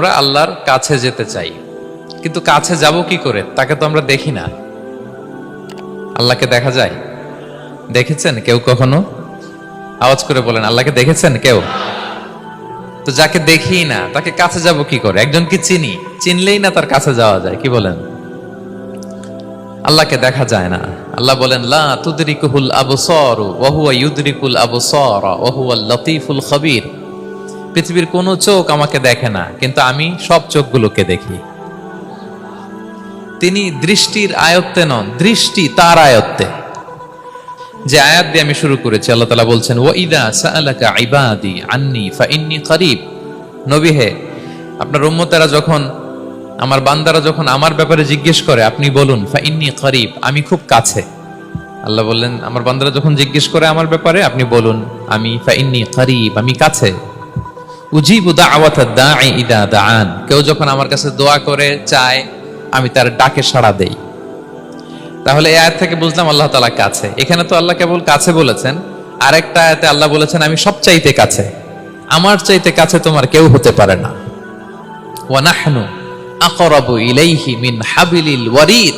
আমরা আল্লাহর কাছে যেতে চাই। কিন্তু কাছে যাব কি করে? তাকে তো আমরা দেখি না। আল্লাহকে দেখা যায়? দেখেছেন কেউ কখনো? আওয়াজ করে বলেন, আল্লাহকে দেখেছেন কেউ? তো যাকে দেখি না, তাকে কাছে যাব কি করে? একজন কি চিনি, চিনলেই না তার কাছে যাওয়া যায়, কি বলেন? আল্লাহকে দেখা যায় না। আল্লাহ বলেন, লা তুদরিকুহুল আবসার, ওয়া হুয়া ইউদরিকুল আবসার, ওয়া হুয়া লতিফুল খবীর। পৃথিবীর কোনো চোখ আমাকে দেখে না, কিন্তু আমি সব চোখগুলোকে দেখি। তিনি দৃষ্টির আয়ত্তে নন, দৃষ্টি তার আয়ত্তে। যে আয়াত দিয়ে আমি শুরু করেছি, আল্লাহ তালা বলছেন ও ইদা সাআলাকা ইবাদি আন্নি ফাইন্নি করিব। নবী হে, আপনার উম্মতেরা যখন, আমার বান্দারা যখন আমার ব্যাপারে জিজ্ঞেস করে, আপনি বলুন, ফাইন্নি করিব, আমি খুব কাছে। আল্লাহ বললেন, আমার বান্দারা যখন জিজ্ঞেস করে আমার ব্যাপারে, আপনি বলুন, আমি ফাইন্নি করিব, আমি কাছে। উজিবু ইদা দাআন। কেউ যখন আমার কাছে দোয়া করে, চায়, আমি তার ডাকে সাড়া দেই। তাহলে এই আয়াত থেকে বুঝলাম আল্লাহ তালা কাছে। এখানে তো আল্লাহ কেবল কাছে বলেছেন, আরেকটা আয়াতে আল্লাহ বলেছেন, আমি সব চাইতে কাছে। আমার চাইতে কাছে তোমার কেউ হতে পারে না। ওয়ানাহনু আকরাবু ইলাইহি মিন হাবিলিল ওয়ারিদ।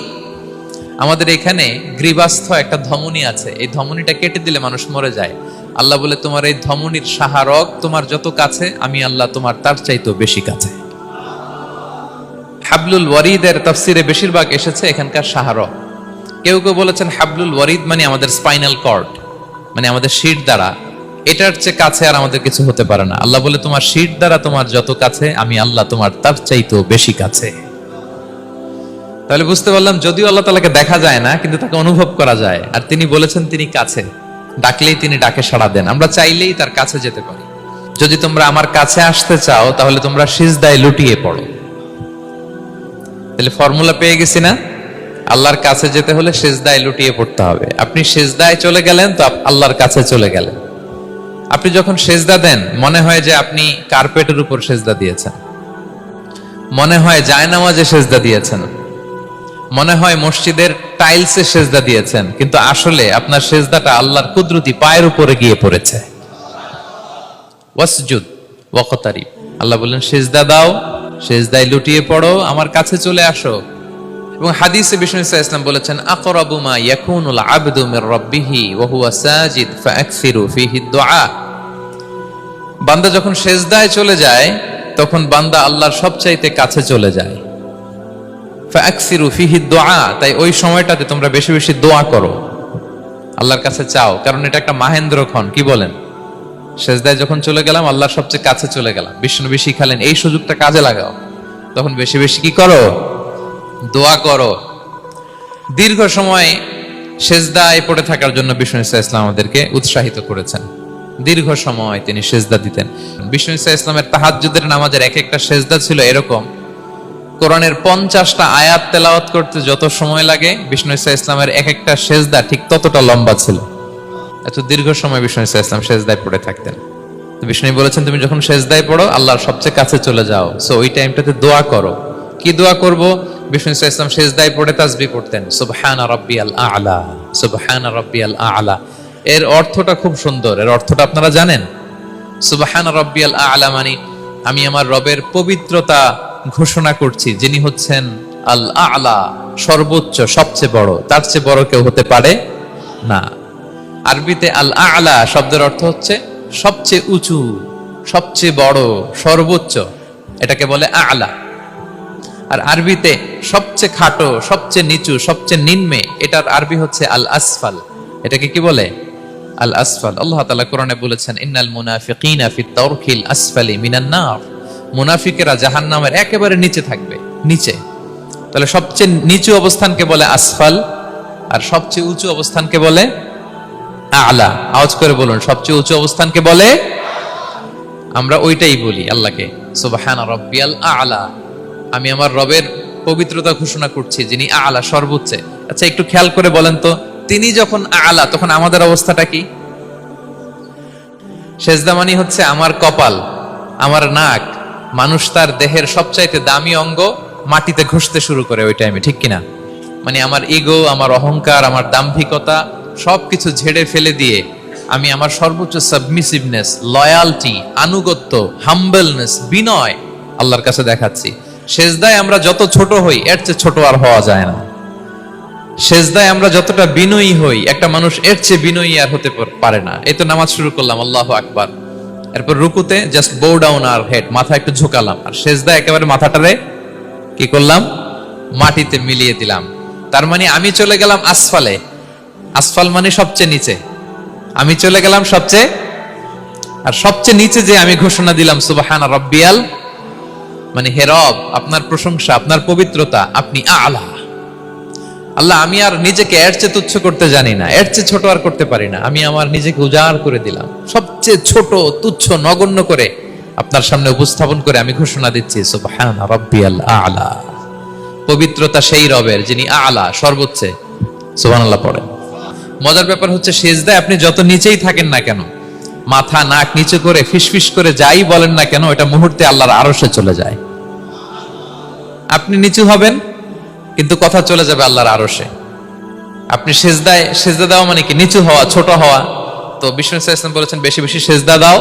আমাদের এখানে গ্রীবাস্থ একটা ধমনী আছে। এই ধমনীটা কেটে দিলে মানুষ মরে যায়। আল্লাহ বলে, তোমার এই ধমনীর সাহারক তোমার যত কাছে, আমি আল্লাহ তোমার তার চাইতেও বেশি কাছে। হাবলুল ওয়ারিদের তাফসিরে বেশিরভাগ এসেছে এখানকার সাহারক। কেউ কেউ বলেছেন, হাবলুল ওয়ারিদ মানে আমাদের স্পাইনাল কর্ড মানে আমাদের শির দ্বারা। এটার চেয়ে কাছে আর আমাদের কিছু হতে পারে না। আল্লাহ বলে, তোমার শির দ্বারা তোমার যত কাছে, আমি আল্লাহ তোমার তার চাইতেও বেশি কাছে। তাহলে বুঝতে পারলাম, যদিও আল্লাহ তালাকে দেখা যায় না, কিন্তু তাকে অনুভব করা যায়। আর তিনি বলেছেন, তিনি কাছে। ডাকলেই তিনি ডাকে সাড়া দেন। আমরা চাইলেই তার কাছে যেতে পারি। যদি তোমরা আমার কাছে আসতে চাও, তাহলে তোমরা সিজদায় লুটিয়ে পড়ো। তাহলে ফর্মুলা পেয়ে গেছি না? আল্লাহর কাছে যেতে হলে সেজদায় লুটিয়ে পড়তে হবে। আপনি সেজদায় চলে গেলেন, তো আল্লাহর কাছে চলে গেলেন। আপনি যখন সেজদা দেন, মনে হয় যে আপনি কার্পেটের উপর সেজদা দিয়েছেন। মনে হয় জায়নামাজে সেজদা দিয়েছেন। মনে হয় মসজিদের টাইলসে সেজদা দিয়েছেন, কিন্তু আসলে আপনার সেজদাটা আল্লাহর কুদরতি পায়ের উপরে গিয়ে পড়েছে। ওয়াসজুদ ওয়াকতারি আল্লাহ বললেন, সেজদা দাও, সেজদায় লুটিয়ে পড়ো, আমার কাছে চলে আসো। এবং হাদিসে বিষ্ণু ইসা ইসলাম বলেছেন, আকরাবু মা ইয়াকুনুল আবদু মির রাব্বিহি ওয়া হুয়া সাজিদ ফাআকসিরু ফিহি দুআ। বান্দা যখন সেজদায় চলে যায়, তখন বান্দা আল্লাহর সবচাইতে কাছে চলে যায়। দুআ তাই ওই সময়টাতে তোমরা বেশি বেশি দোয়া করো। আল্লাহর কাছে চাও, কারণ এটা একটা মাহেন্দ্র খন কি বলেন? সেজদায় যখন চলে গেলাম, আল্লাহর সবচেয়ে কাছে চলে গেলাম। বিষ্ণু বেশি খালেন, এই সুযোগটা কাজে লাগাও। তখন বেশি বেশি কি করো? দোয়া করো। দীর্ঘ সময় সেজদায় পড়ে থাকার জন্য বিষ্ণু ইসা ইসলাম আমাদেরকে উৎসাহিত করেছেন। দীর্ঘ সময় তিনি সেজদা দিতেন। বিষ্ণু ইসা ইসলামের তাহাজ্জুদের নামাজের এক একটা সেজদা ছিল এরকম কোরআনের পঞ্চাশটা আয়াত তেলাওয়াত করতে যত সময় লাগে, বিষ্ণু ইসা ইসলামের এক একটা সেজদা ঠিক ততটা লম্বা ছিল। এত দীর্ঘ সময় বিষ্ণু ইসা ইসলাম সেজদায় পড়ে থাকতেন। তো বিষ্ণু বলেছেন, তুমি যখন সেজদায় পড়ো, আল্লাহর সবচেয়ে কাছে চলে যাও। সো ওই টাইমটাতে দোয়া করো। কি দোয়া করব? বিষ্ণু ইসা ইসলাম সেজদায় পড়ে তাসবি পড়তেন, সুবহানা রাব্বিয়াল আ'লা, সুবহানা রাব্বিয়াল আ'লা। এর অর্থটা খুব সুন্দর। এর অর্থটা আপনারা জানেন? সুবহান রব্বিয়াল আ'লা মানে আমি আমার রবের পবিত্রতা ঘোষণা করছি, যিনি হচ্ছেন আল আ'লা সর্বোচ্চ, সবচেয়ে বড়। তার চেয়ে বড় কেউ হতে পারে না। আরবিতে আল আ'লা শব্দের অর্থ হচ্ছে সবচেয়ে উঁচু, সবচেয়ে বড়, সর্বোচ্চ। এটাকে বলে আ'লা। আর আরবিতে সবচেয়ে খাটো, সবচেয়ে নিচু, সবচেয়ে নিম্নে, এটার আরবি হচ্ছে আল আসফাল এটাকে কি বলে? আল আসফাল আল্লাহ তাআলা কোরআনে বলেছেন, ইন্নাল মুনাফিকিনা ফি তাওরকিল আসফালি মিনান নার। মুনাফিকেরা জাহান্নামের একেবারে নিচে থাকবে, নিচে। তাহলে সবচেয়ে নিচু অবস্থানকে বলে আসফাল, আর সবচেয়ে উঁচু অবস্থানকে বলে আলা। আওয়াজ করে বলুন, সবচেয়ে উঁচু অবস্থানকে বলে আমরা ওইটাই বলি আল্লাহকে আ'লা। আমি আমার রবের পবিত্রতা ঘোষণা করছি, যিনি আলা, সর্বোচ্চে। আচ্ছা একটু খেয়াল করে বলেন তো, তিনি যখন আলা, তখন আমাদের অবস্থাটা কি? সেজদামানি হচ্ছে আমার কপাল, আমার নাক মানুষ তার দেহের সবচাইতে দামি অঙ্গ মাটিতে ঘষতে শুরু করে ওই টাইমে ঠিক কিনা? মানে আমার ইগো আমার অহংকার, আমার দাম্ভিকতা সবকিছু ঝেড়ে ফেলে দিয়ে আমি আমার সর্বোচ্চ সাবমিসিভনেস লয়ালটি আনুগত্য হাম্বলনেস বিনয় আল্লাহর কাছে দেখাচ্ছি। সেজদায় আমরা যত ছোট হই, এর চেয়ে ছোট আর হওয়া যায় না। সেজদায় আমরা যতটা বিনয়ী হই, একটা মানুষ এর চেয়ে বিনয়ী আর হতে পারে না। এই তো নামাজ শুরু করলাম, আল্লাহ আকবার। এরপর রুকুতে জাস্ট বো ডাউন আর হেড মাথা একটু ঝুঁকালাম। আর সেজদা একেবারে মাথাটারে কি করলাম? মাটিতে মিলিয়ে দিলাম। তার মানে আমি চলে গেলাম আসফালে। আসফাল মানে সবচেয়ে নিচে। আমি চলে গেলাম সবচেয়ে, আর সবচেয়ে নিচে যে আমি ঘোষণা দিলাম সুবাহানা রব্বিয়াল মানে হে রব, আপনার প্রশংসা, আপনার পবিত্রতা, আপনি আলা। আল্লাহ, আমি আর নিজেকে এর চেয়ে তুচ্ছ করতে জানি না, এর চেয়ে ছোট আর করতে পারি না। আমি আমার নিজেকে উজাড় করে দিলাম। সবচেয়ে ছোট, তুচ্ছ, নগণ্য করে আপনার সামনে উপস্থাপন করে আমি ঘোষণা দিচ্ছি আলা। পবিত্রতা সেই রবের, যিনি আলা, সর্বোচ্চে। সুবহানাল্লাহ পড়েন। মজার ব্যাপার হচ্ছে, সেজদায় আপনি যত নিচেই থাকেন না কেন, মাথা, নাক নিচে করে, ফিসফিস করে যাই বলেন না কেন এটা মুহূর্তে আল্লাহর আরশে চলে যায়। আপনি নিচু হবেন কিন্তু কথা চলে যাবে আল্লাহর আরশে। আপনি সেজদায় সেজদা দেওয়া মানে কি? নিচু হওয়া, ছোট হওয়া। তো বিষ্ণু ইসলাম বলেছেন, বেশি বেশি সেজদা দাও,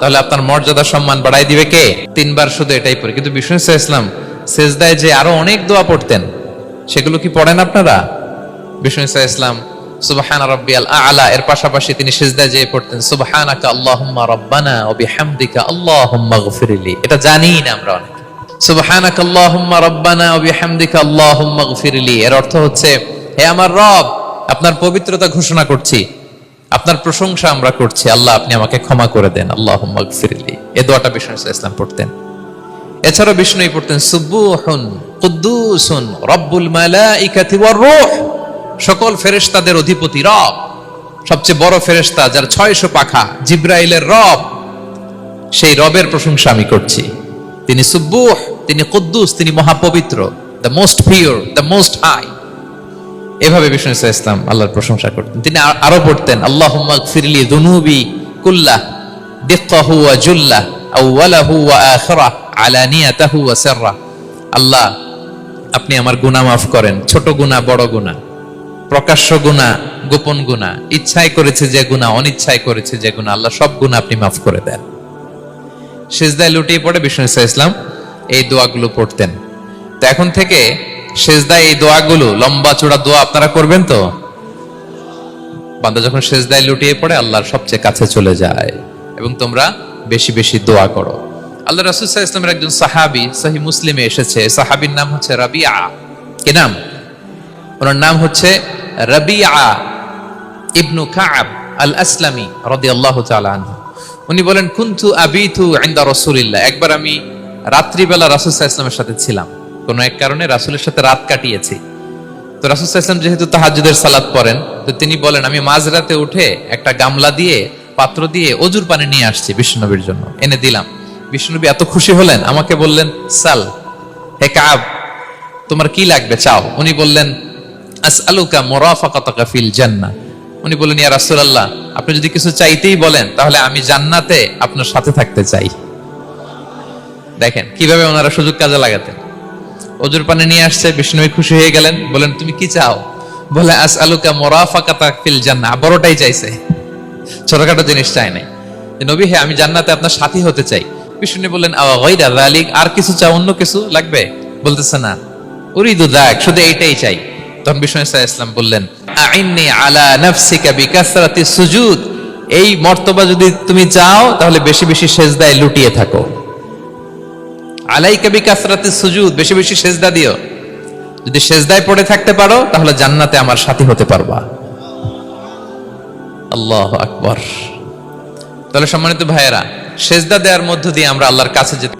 তাহলে আপনার মর্যাদা সম্মান বাড়াই দিবে কে? তিনবার শুধু এটাই পড়ে। কিন্তু বিষ্ণু ইসলাম সেজদায় যে আরও অনেক দোয়া পড়তেন, সেগুলো কি পড়েন আপনারা? বিষ্ণু ইসলাম সুবহান রাব্বিয়াল আলা, এর পাশাপাশি তিনি সিজদায় যেয়ে পড়তেন, সুবহানাকা আল্লাহুম্মা রাব্বানা ওয়া বিহামদিকা আল্লাহুম্মা গফিরলি। এটা জানি না আমরা অনেকে। সুবহানাকা আল্লাহুম্মা রাব্বানা ওয়া বিহামদিকা আল্লাহুম্মা গফিরলি। এর অর্থ হচ্ছে, হে আমার রব, আপনার পবিত্রতা ঘোষণা করছি। আপনার প্রশংসা আমরা করছি। আল্লাহ, আপনি আমাকে ক্ষমা করে দেন। আল্লাহুম্মা গফিরলি। এই দোয়াটা বিষ্ণু ইসলাম পড়তেন। এছাড়া বিষ্ণুই পড়তেন সুব্বুহুন কুদ্দুসুন রব্বুল মালাইকাতি ওয়ার রূহ। সকল ফেরেশতাদের অধিপতি রব। সবচেয়ে বড় ফেরেশতা, যার ছয়শো পাখা জিব্রাইলের রব, সেই রবের প্রশংসা আমি করছি। তিনি সুব্বুহ তিনি কুদ্দুস, তিনি মহাপবিত্র the most pure the most high এভাবে বিষ্ণু ইসা ইসলাম আল্লাহর প্রশংসা করতেন। তিনি আরও পড়তেন আল্লাহ ফিরলি দুনুবি কুল্লাহ, দিক্কাহু ওয়া জুল্লাহ, আউওয়ালাহু ওয়া আখিরাহ, আলানিয়াতাহু ওয়া সিররাহ। আল্লাহ, আপনি আমার গুনাহ মাফ করেন, ছোট গুনাহ, বড় গুনাহ, প্রকাশ্য গুনাহ, গোপন গুনাহ ইচ্ছায় করেছে যে গুনাহ অনিচ্ছায় করেছে যে গুনাহ, আল্লাহ সব গুনাহ আপনি মাফ করে দেন। সেজদায় লুটিয়ে পড়ে বিষ্ণু ইসা ইসলাম এই দোয়াগুলো পড়তেন। তো এখন থেকে সেজদায় এই দোয়াগুলো, লম্বা চূড়া দোয়া আপনারা করবেন তো? বান্দা যখন সেজদায় লুটিয়ে পড়ে, আল্লাহর সবচেয়ে কাছে চলে যায় এবং তোমরা বেশি বেশি দোয়া করো। আল্লাহ রাসুল ইসলামের একজন সাহাবি সহি মুসলিমে এসেছে। সাহাবির নাম হচ্ছে রাবিয়া। কি নাম? ওনার নাম হচ্ছে রাবিয়া ইবনু কাব আল আসলামী রাদিয়াল্লাহু তাআলা আনহু। উনি বলেন, কুনতু আবিতু ইনদা রাসূলিল্লাহ। একবার আমি রাত্রিবেলা রাসূল আলাইহি সাথে ছিলাম। কোন এক কারণে রাসূলের সাথে রাত কাটিয়েছি। তো রাসূল ওয়াসাল্লাম যেহেতু তাহাজ্জুদের সালাদ পড়েন, তো তিনি বলেন, আমি মাঝরাতে উঠে একটা গামলা দিয়ে, পাত্র দিয়ে অজুর পানি নিয়ে আসছি বিষ্ণুনবীর জন্য। এনে দিলাম। বিষ্ণুনবী এত খুশি হলেন, আমাকে বললেন, সাল, হে কাব, তোমার কি লাগবে? চাও। উনি বললেন, আসআলুকা মুরাফাকাতাকা ফিল জান্নাহ। উনি বললেন, ইয়া রাসূলুল্লাহ, আপনি যদি কিছু চাইতেই বলেন, তাহলে আমি জান্নাতে আপনার সাথে থাকতে চাই। দেখেন, কীভাবে ওনারা সুযোগ কাজে লাগাতেন। অজুর পানি নিয়ে আসছে, বিষ্ণু খুশি হয়ে গেলেন বলেন তুমি কি চাও? বলে, আসআলুকা মুরাফাকাতা ফিল জান্নাহ। বড়টাই চাইছে। ছোটখাটো জিনিস চাই নাই। নবী, হে, আমি জান্নাতে আপনার সাথী হতে চাই। বিষ্ণু বললেন, আওয়া যালিক, আর কিছু চাও, অন্য কিছু লাগবে? বলতেছে, না। উরিদু দাক শুধু এইটাই চাই। তখন বিষ্ণু ইসা ইসলাম বললেন, আইন্নি আলা নাফসিকা বিকাসরাতি সুজুদ। এই মর্তবা যদি তুমি চাও, তাহলে বেশি বেশি সেজদায় লুটিয়ে থাকো। আলাইকা বিকাসরাতি সুজুদ, বেশি বেশি সেজদা দিও। যদি সেজদায় পড়ে থাকতে পারো, তাহলে জান্নাতে আমার সাথী হতে পারবা। আল্লাহ আকবর। তাহলে সম্মানিত ভাইয়েরা, সেজদা দেওয়ার মধ্য দিয়ে আমরা আল্লাহর কাছে যেতে